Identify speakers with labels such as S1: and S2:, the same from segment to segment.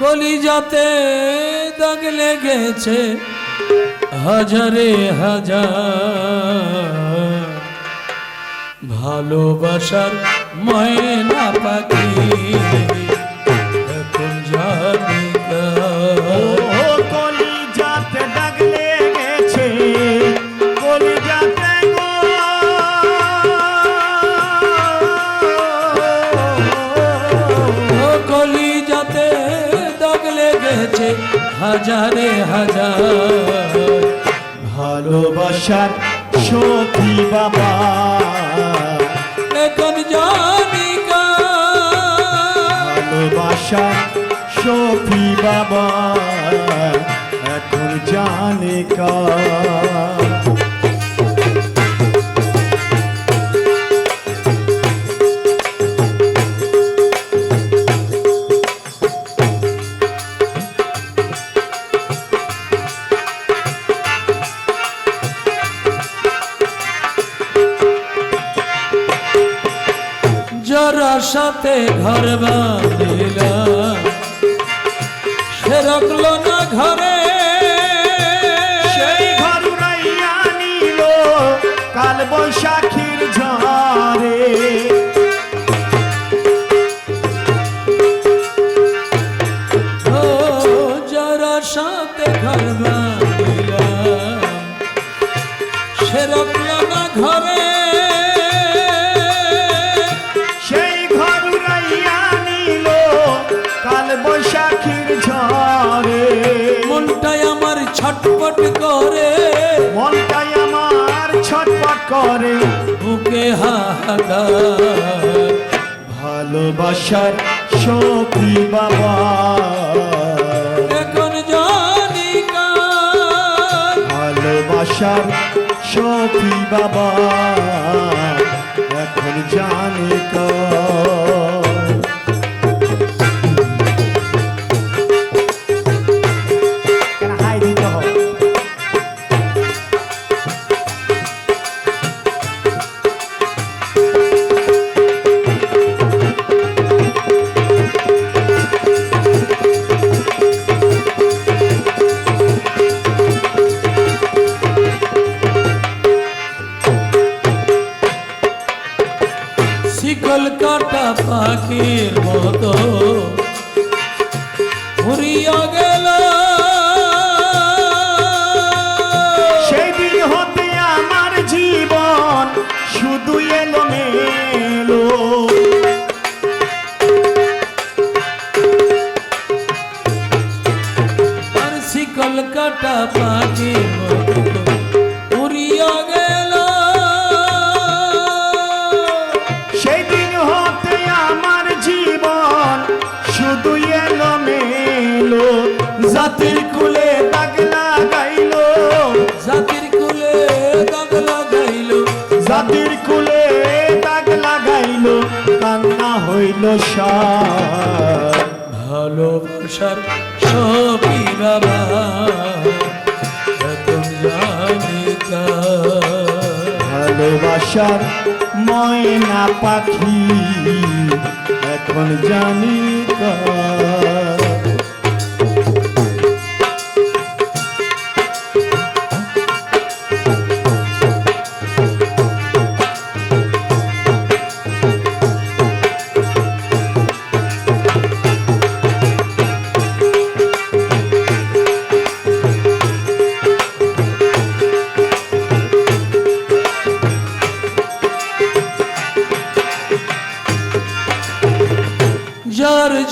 S1: কলিজাতে দাগ লেগেছে হাজারে হাজার। ভালোবাসার ময়না হাজারে হাজার।
S2: ভালোবাসার সতি বাবা।
S1: এখন জানি
S2: ভালোবাসা সতি বাবা। এখন জানে
S1: সাথে ঘর বাঁধিলাম সে রাখল না ঘরে।
S2: সেই ঘর উড়াইয়া নিল কাল বৈশাখীর ঝড়ে।
S1: ও যারা সাথে ঘর
S2: বৈশাখীর ঝড়ে।
S1: মনটাই আমার ছটপট করে।
S2: মনটাই আমার ছটপট করে।
S1: বুকে হাহাকার।
S2: ভালোবাসার সখী বাবা।
S1: এখন জানি
S2: ভালোবাসার সখী বাবা। এখন জানে কা
S1: শিকল কাটা পাখির মতো। উড়িয়া গেল।
S2: সেই দিন হতে আমার জীবন শুধু এলো মেলো
S1: শিকল পাখির মতো। উড়িয়া গেল।
S2: জাতির কুলে দাগ লাগাইলো
S1: জাতির কুলে দাগ লাগাইল
S2: জাতির কুলে দাগ লাগাইলো কান্না হইল সার
S1: ভালোবাসার সবই বাবা
S2: ভালোবাসার ময়না পাখি এখন জানি কার।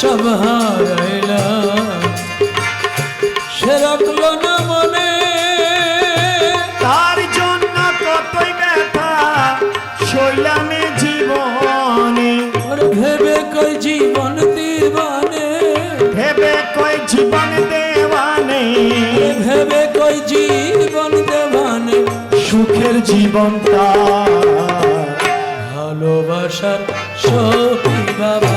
S1: সব হারাইলা। সে
S2: তার জন্য কতই শৈলামে জীবনে। ভেবে কই জীবন
S1: দিবানে? ভেবে কই জীবন দেওয়ানে।
S2: ভেবে কই জীবন দেওয়ানে? সুখের জীবনটা।
S1: ভালোবাসার সখী বাবা।